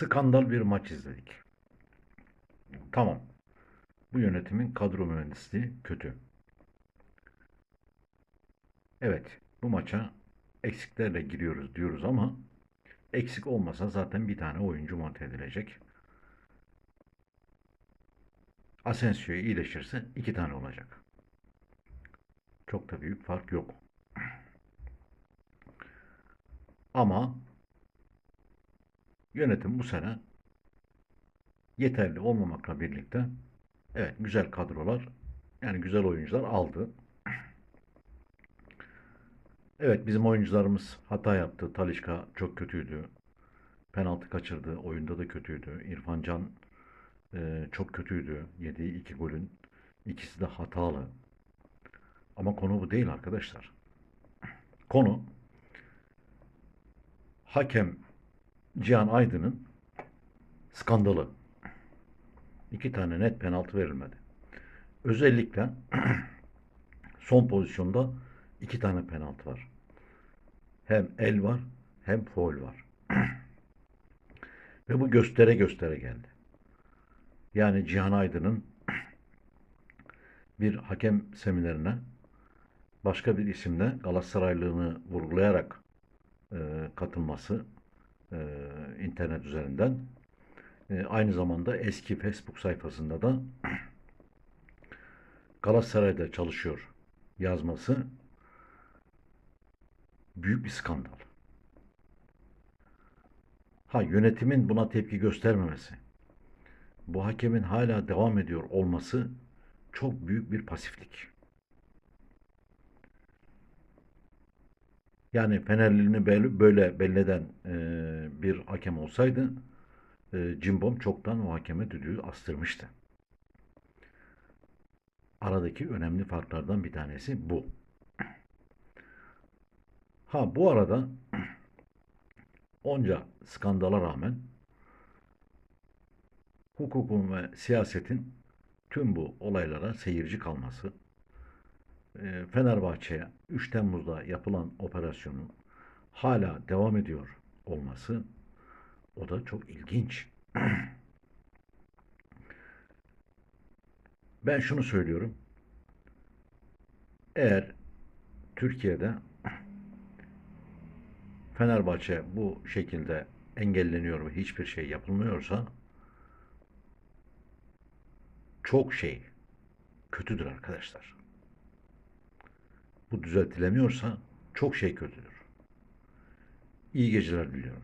Skandal bir maç izledik. Tamam. Bu yönetimin kadro mühendisliği kötü. Evet, bu maça eksiklerle giriyoruz diyoruz ama eksik olmasa zaten bir tane oyuncu monte edilecek. Asensio iyileşirse iki tane olacak. Çok da büyük fark yok. Ama yönetim bu sene yeterli olmamakla birlikte evet güzel kadrolar yani güzel oyuncular aldı. Evet bizim oyuncularımız hata yaptı. Talişka çok kötüydü. Penaltı kaçırdı. Oyunda da kötüydü. İrfan Can e, çok kötüydü. Yediği iki golün ikisi de hatalı. Ama konu bu değil arkadaşlar. Konu hakem Cihan Aydın'ın skandalı. İki tane net penaltı verilmedi. Özellikle son pozisyonda iki tane penaltı var. Hem el var hem foul var. Ve bu göstere göstere geldi. Yani Cihan Aydın'ın bir hakem seminerine başka bir isimle Galatasaraylılığını vurgulayarak e, katılması e, internet üzerinden e, aynı zamanda eski Facebook sayfasında da Galatasaray'da çalışıyor yazması büyük bir skandal. Ha yönetimin buna tepki göstermemesi, bu hakemin hala devam ediyor olması çok büyük bir pasiflik. Yani Fenerliliğini böyle belli eden e, bir hakem olsaydı e, Cimbom çoktan o hakeme düdüğü astırmıştı. Aradaki önemli farklardan bir tanesi bu. Ha bu arada onca skandala rağmen hukukun ve siyasetin tüm bu olaylara seyirci kalması, e, Fenerbahçe'ye 3 Temmuz'da yapılan operasyonun hala devam ediyor olması o da çok ilginç. Ben şunu söylüyorum. Eğer Türkiye'de Fenerbahçe bu şekilde engelleniyor ve hiçbir şey yapılmıyorsa çok şey kötüdür arkadaşlar. Bu düzeltilemiyorsa çok şey kötüdür. İyi geceler diliyorum.